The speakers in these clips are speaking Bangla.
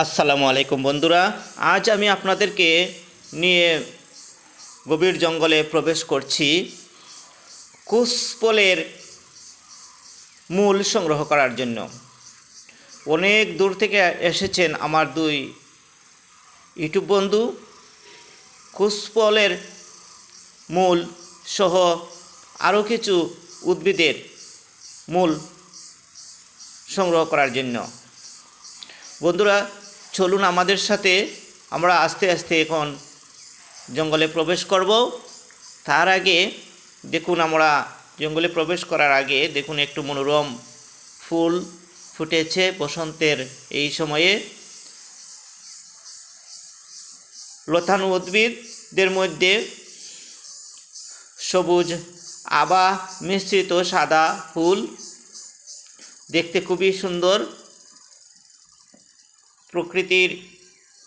আসসালামু আলাইকুম বন্ধুরা, আজ আমি আপনাদেরকে নিয়ে গভীর জঙ্গলে প্রবেশ করছি। কুসপলের মূল সংগ্রহ করার জন্য। অনেক দূর থেকে এসেছেন আমার দুই ইউটিউব বন্ধু। কুসপলের মূল সহ আরও কিছু উদ্ভিদের মূল সংগ্রহ করার জন্য। বন্ধুরা চলুন আমাদের সাথে আমরা আস্তে আস্তে এখন জঙ্গলে প্রবেশ করব। তার আগে দেখুন আমরা জঙ্গলে প্রবেশ করার আগে দেখুন একটু মনোরম ফুল ফুটেছে বসন্তের এই সময়ে। লতানো উদ্ভিদদের মধ্যে সবুজ আবা, মিশ্রিত সাদা ফুল দেখতে খুবই সুন্দর। প্রকৃতির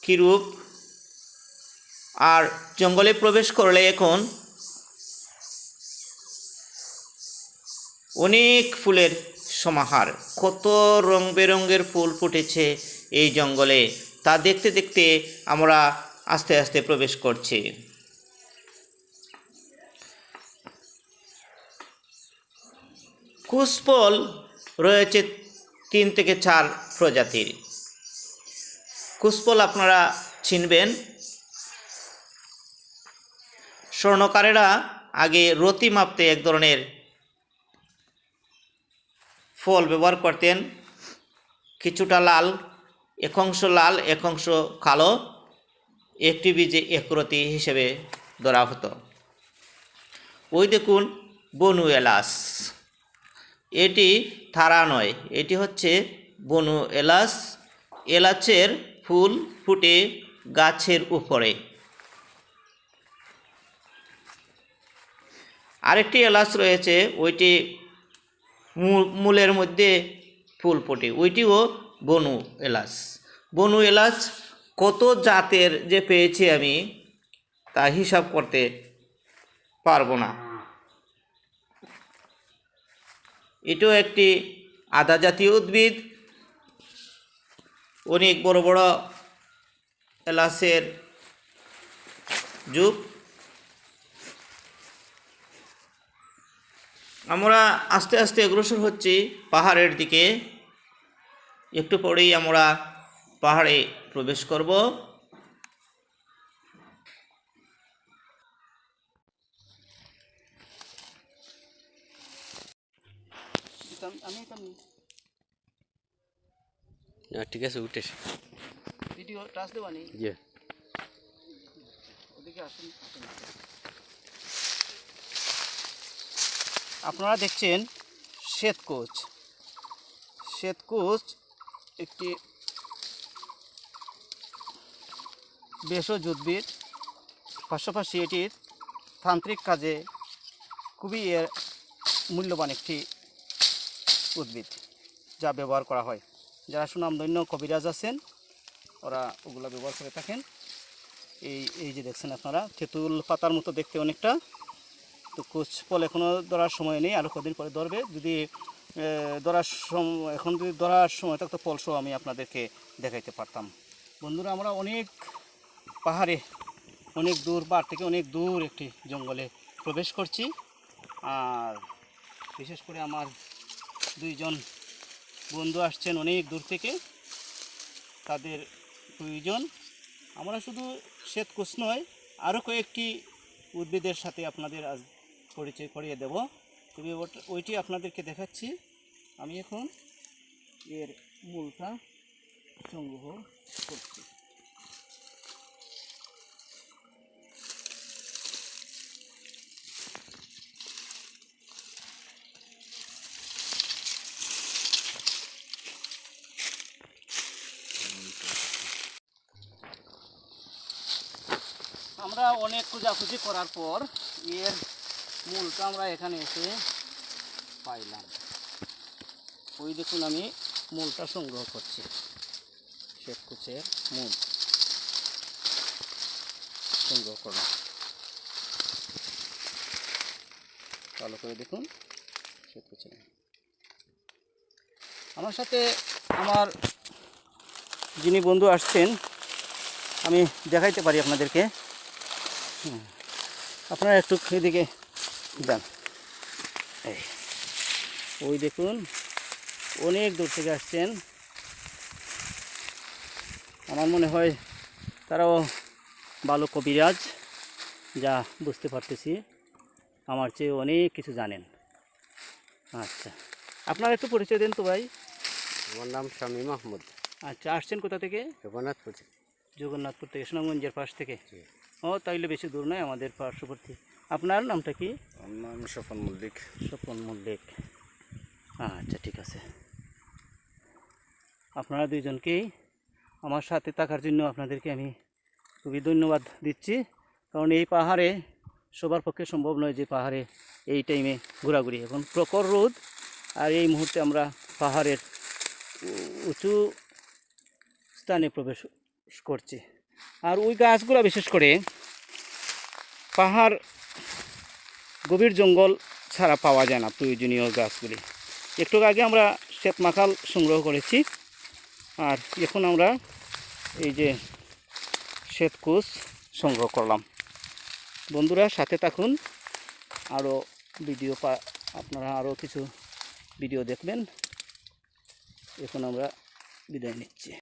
কিরূপ। আর জঙ্গলে প্রবেশ করলে এখন অনেক ফুলের সমাহার। কত রং বেরঙের ফুল ফুটেছে এই জঙ্গলে, তা দেখতে দেখতে আমরা আস্তে আস্তে প্রবেশ করছি। কুসপল রয়েছে তিন থেকে চার প্রজাতির। কুসপল আপনারা চিনবেন। স্বর্ণকারেরা আগে রতি মাপতে এক ধরনের ফল ব্যবহার করতেন। কিছুটা লাল, এক অংশ লাল, এক অংশ কালো। একটি বীজে একরতি হিসেবে ধরা হতো। ওই দেখুন, বনু এলাচ। এটি থারা নয়, এটি হচ্ছে বনু এলাচ। এলাচের ফুল ফুটে গাছের উপরে। আরেকটি এলাচ রয়েছে, ওইটি মূলের মধ্যে ফুল ফোটে। ওইটিও বনু এলাচ। বনু এলাচ কত জাতের যে পেয়েছি আমি তা হিসাব করতে পারব না। এটাও একটি আদা জাতীয় উদ্ভিদ। অনেক বড় বড় এলাচের যুগ। আমরা আস্তে আস্তে অগ্রসর হচ্ছি পাহাড়ের দিকে। একটু পরেই আমরা পাহাড়ে প্রবেশ করব। আমি ঠিক আছে উঠে ভিডিও টাচ দেওয়া নেই ওদিকে আসুন আসুন। আপনারা দেখছেন শ্বেতকোচ শ্বেতকোচ একটি ভেষজ উদ্ভিদ পাশাপাশি এটির তান্ত্রিক কাজে খুবই এর মূল্যবান একটি উদ্ভিদ যা ব্যবহার করা হয়। যারা সুনামধন্য কবিরাজ আছেন, ওরা ওগুলো ব্যবহার করে থাকেন। এই এই যে দেখছেন আপনারা, তেঁতুল পাতার মতো দেখতে অনেকটা। তো কুচ ফল এখনও ধরার সময় নেই আরও কদিন পরে ধরবে। যদি ধরার সম, এখন যদি ধরার সময় থাকতো ফলসহ আমি আপনাদেরকে দেখাইতে পারতাম। বন্ধুরা, আমরা অনেক পাহাড়ে, অনেক দূর, পাহাড় থেকে অনেক দূর একটি জঙ্গলে প্রবেশ করছি। আর বিশেষ করে আমার দুইজন বন্ধু আসছেন অনেক দূর থেকে। তাদের প্রয়োজন। আমরা শুধু শ্বেতকোষ নয় আরও কয়েকটি উদ্ভিদের সাথে আপনাদের আজ পরিচয় করিয়ে দেব। তবে ওইটি আপনাদেরকে দেখাচ্ছি। আমি এখন এর মূলটা সংগ্রহ করছি। আমরা অনেক খোঁজাখুঁজি করার পর এর মূলটা আমরা এখানে এসে পাইলাম। ওই দেখুন আমি মূলটা সংগ্রহ করছি। শ্বেতকুচের মূল। সংগ্রহ করলাম ভালো করে দেখুন। শ্বেতকুচের মূল। আমার সাথে আমার যিনি বন্ধু আসছেন, আমি দেখাইতে পারি আপনাদেরকে। আপনারা একটু এদিকে যান। এই ওই দেখুন অনেক দূর থেকে আসছেন। আমার মনে হয় তারাও ভালো কবিরাজ যা বুঝতে পারতেছি আমার চেয়ে অনেক কিছু জানেন। আচ্ছা আপনারা একটু পরিচয় দেন তো ভাই। আমার নাম স্বামী মাহমুদ আচ্ছা আসছেন কোথা থেকে? জগন্নাথপুর থেকে। জগন্নাথপুর থেকে সুনামগঞ্জের পাশ থেকে। ও তাইলে বেশি দূর নয় আমাদের পার্শ্ববর্তী। আপনার নামটা কি? আমার নাম স্বপন মল্লিক। স্বপন মল্লিক। আচ্ছা ঠিক আছে। আপনারা দুইজনকেই আমার সাথে থাকার জন্য আপনাদেরকে আমি খুবই ধন্যবাদ দিচ্ছি। কারণ এই পাহাড়ে সবার পক্ষে সম্ভব নয় যে পাহাড়ে এই টাইমে ঘোরাঘুরি। এখন প্রখর রোদ আর এই মুহূর্তে আমরা পাহাড়ের উঁচু স্থানে প্রবেশ করছি। আর ওই গাছগুলো বিশেষ করে পাহাড়, গভীর জঙ্গল ছাড়া পাওয়া যায় না প্রয়োজনীয় গাছগুলি। একটু আগে আমরা শ্বেত মাখাল সংগ্রহ করেছি। আর এখন আমরা এই যে শ্বেতকুশ সংগ্রহ করলাম। বন্ধুরা, সাথে থাকুন। আরও ভিডিও পা, আপনারা আরও কিছু ভিডিও দেখবেন। এখন আমরা বিদায় নিচ্ছি।